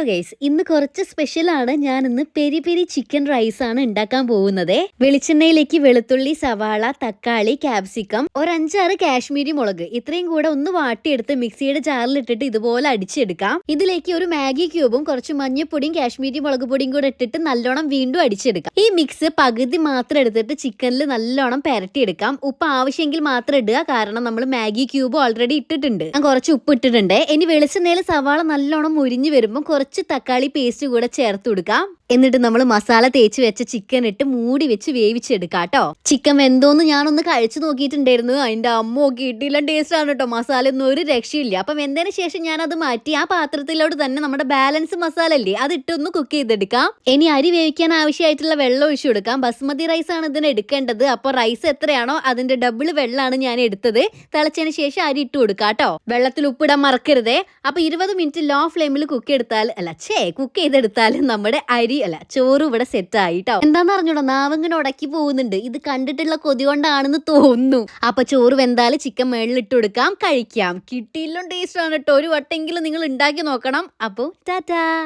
Hello guys ഇന്ന് കുറച്ച് സ്പെഷ്യലാണ് ഞാൻ ഇന്ന് പെരി പെരി ചിക്കൻ റൈസ് ആണ് ഉണ്ടാക്കാൻ പോകുന്നത്. വെളിച്ചെണ്ണയിലേക്ക് വെളുത്തുള്ളി സവാള തക്കാളി ക്യാപ്സിക്കം ഒരു അഞ്ചാറ് കാശ്മീരി മുളക്. ഇത്രയും കൂടെ ഒന്ന് വാട്ടിയെടുത്ത് മിക്സിയുടെ ജാറിലിട്ടിട്ട് ഇതുപോലെ അടിച്ചെടുക്കാം. ഇതിലേക്ക് ഒരു മാഗി ക്യൂബും കുറച്ച് മഞ്ഞപ്പൊടിയും കാശ്മീരി മുളക് പൊടിയും കൂടെ ഇട്ടിട്ട് നല്ലോണം വീണ്ടും അടിച്ചെടുക്കാം. ഈ മിക്സ് പകുതി മാത്രം എടുത്തിട്ട് ചിക്കനിൽ നല്ലോണം പെരട്ടിയെടുക്കാം. ഉപ്പ് ആവശ്യമെങ്കിൽ മാത്രം ഇടുക കാരണം നമ്മൾ മാഗി ക്യൂബ് ഓൾറെഡി ഇട്ടിട്ടുണ്ട്. ഞാൻ കുറച്ച് ഉപ്പ് ഇട്ടിട്ടുണ്ട്. ഇനി വെളിച്ചെണ്ണയിൽ സവാള നല്ലോണം മുരിഞ്ഞു വരുമ്പോൾ കുറച്ച് തക്കാളി പേസ്റ്റ് കൂടെ ചേർത്ത് കൊടുക്കാം. എന്നിട്ട് നമ്മൾ മസാല തേച്ച് വെച്ച ചിക്കൻ ഇട്ട് മൂടി വെച്ച് വേവിച്ചെടുക്കാം കേട്ടോ ചിക്കൻ വെന്തോന്ന് ഞാനൊന്ന് കഴിച്ചു നോക്കിയിട്ടുണ്ടായിരുന്നു. അതിന്റെ അമ്മ കിട്ടിയില്ല ടേസ്റ്റ് ആണ് കേട്ടോ മസാല ഒന്നും ഒരു രക്ഷയില്ല. അപ്പം വെന്തതിന് ശേഷം ഞാൻ അത് മാറ്റി. ആ പാത്രത്തിലോട് തന്നെ നമ്മുടെ ബാലൻസ് മസാല അല്ലേ അത് ഇട്ടൊന്ന് കുക്ക് ചെയ്തെടുക്കാം. ഇനി അരി വേവിക്കാൻ ആവശ്യമായിട്ടുള്ള വെള്ളം ഒഴിച്ചു കൊടുക്കാം. ബസ്മതി റൈസ് ആണ് ഇതിന് എടുക്കേണ്ടത്. അപ്പോൾ റൈസ് എത്രയാണോ അതിന്റെ ഡബിൾ വെള്ളമാണ് ഞാൻ എടുത്തത്. തിളച്ചതിന് ശേഷം അരി ഇട്ട് കൊടുക്കാം കേട്ടോ വെള്ളത്തിൽ ഉപ്പിടാൻ മറക്കരുതേ. അപ്പൊ ഇരുപത് മിനിറ്റ് ലോ ഫ്ലെയിമിൽ കുക്ക് എടുത്താൽ അല്ല ഛേ കുക്ക് ചെയ്തെടുത്താൽ നമ്മുടെ അരി അല്ല ചോറ് ഇവിടെ സെറ്റ് ആയിട്ടോ. എന്താന്ന് അറിഞ്ഞൂടാ? നാവിങ്ങനെ ഉടക്കി പോകുന്നുണ്ട്. ഇത് കണ്ടിട്ടുള്ള കൊതി കൊണ്ടാണെന്ന് തോന്നുന്നു. അപ്പൊ ചോറ് വെന്താൽ ചിക്കൻ മേളിലിട്ട് കൊടുക്കാം കഴിക്കാം. കിട്ടിയില്ലോ ടേസ്റ്റ് ആണ് കേട്ടോ ഒരു വട്ടെങ്കിലും നിങ്ങൾ ഉണ്ടാക്കി നോക്കണം. അപ്പൊ ടാറ്റാ.